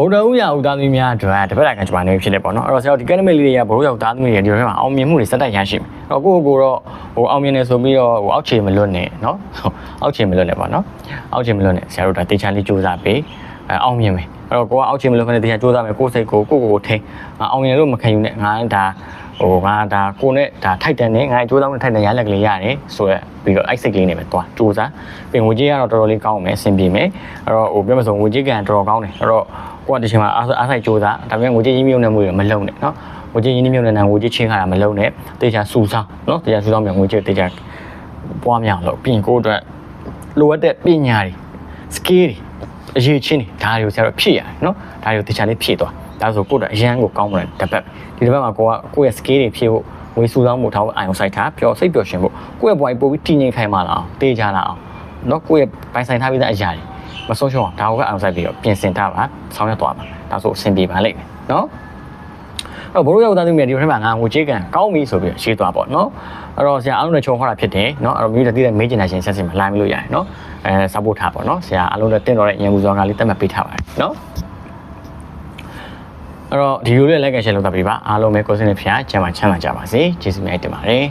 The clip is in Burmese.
ဗုဒ္ဓဥရာဥသားသမီးများအတွက်တစ်ဖက်ကကျွန်မနေဖြစ်တယ်ပေါ့နော်အဲ့တော့ဆရာတို့ဒီ academic လေးတွေကဗုဒ္ဓဥရာဥသားသမီးတွေဒီဘက်မှာအောင်မြင်မှုတွေစက်တိုက်ရရှိမယ်အဲ့တော့ကိုယ့်ကိုယ်ကိုတော့ဟိုအောင်မြင်နေဆိုပြီးတော့ဟိုအောက်ခြေမလွတ်နဲ့နော်အောက်ခြေမလွတ်နဲ့ပေါ့နော်အောက်ခြေမလွတ်နဲ့ဆရာတို့ဒါတေချာလေးစူးစမ်းပေးအဲအောင်မြင်မယ်အဲ့တော့ကိုကအောက်ခြေမလွတ်ခနဲ့တေချာစူးစမ်းမယ်ကိုယ်စိတ်ကိုကိုယ့်ကိုယ်ကိုထိန်းငါအောင်မြင်လို့မခံယူနဲ့ငါဒါ ဟိုငါဒါကိုနဲ့ဒါထိုက်တန်နေငါကြိုးစားနဲ့ထိုက်တန်ရလက်ကလေးရတယ်ဆိုရက်ပြီးတော့အိုက်စိတ်ကလေးနဲ့ပဲသွားစူးစမ်းပြင်ဝကြီးကတော့တော်တော်လေးကောင်းမယ်အဆင်ပြေမယ်အဲ့တော့ဟိုပြောမစုံဝကြီးကန်တော်တော်ကောင်းတယ်အဲ့တော့ကိုကဒီချိန်မှာအားအားဆိုင်စူးစမ်းဒါပေမဲ့ငွေကြေးရင်းမြှုပ်နှံမှုတွေမလုံနဲ့နော်ငွေကြေးရင်းနှီးမြှုပ်နှံတာငွေကြေးချင်းခါတာမလုံနဲ့တေချာစူဆောင်းနော်တေချာစူဆောင်းမြန်ငွေကြေးတေချာပွားများလို့ပြီးရင်ကိုယ့်အတွက်လိုအပ်တဲ့ပညာတွေ skill တွေ အရေးချင်းတွေဒါတွေကိုဆရာတို့ဖြည့်ရတယ်နော်ဒါတွေကိုတေချာလေးဖြည့်သွားဒါဆိုကိုယ့်အတွက်အရန်ကိုကောင်းမလို့တစ်ပတ်ဒီတစ်ပတ်မှာကိုကကိုယ့်ရဲ့ skill တွေဖြည့်ဖို့ငွေစူဆောင်းဖို့ထားဖို့အာရုံစိုက်ထားပျော်စိတ်ပျော်ရွှင်ဖို့ကိုယ့်ရဲ့ဘဝကြီးပို့ပြီးတည်ငြိမ်ခိုင်မာလာအောင်တေချာလာအောင်နော်ကိုယ့်ရဲ့ပိုင်ဆိုင်ထားပြီးသားအရာတွေမဆုံးရှုံးအောင်ဒါကိုပဲအောင်ဆိုင်ပြီးတော့ပြင်ဆင်ထားပါဆောင်းရွက်သွားပါဒါဆိုအဆင်ပြေပါလိမ့်မယ်နော်အဲ့ တော့ဘိုးရောက်သားသူမြတ်ဒီထဲမှာငါငိုချေးကန်ကောင်းပြီဆိုပြီးရှေးသွားပေါ့နော်အဲ့တော့ဆရာအားလုံးနဲ့ချုံခေါ်တာဖြစ်တယ်နော်အဲ့တော့မိတို့တည်းတဲ့မေးချင်တာရှင်ဆက်စင်မှာလာမလို့ရတယ်နော်အဲ support ထားပေါ့နော်ဆရာအားလုံးနဲ့တင့်တော်တဲ့အရင်မှုစောကလေးတက်မှတ်ပေးထားပါတယ်နော်အဲ့တော့ဒီလိုလေးလိုက်က share လုပ်တာပြပါအားလုံးပဲကိုယ်စင်းနဲ့ဖျားကျမ်းမှာချမ်းသာကြပါစေကျေးဇူးများတင်ပါတယ်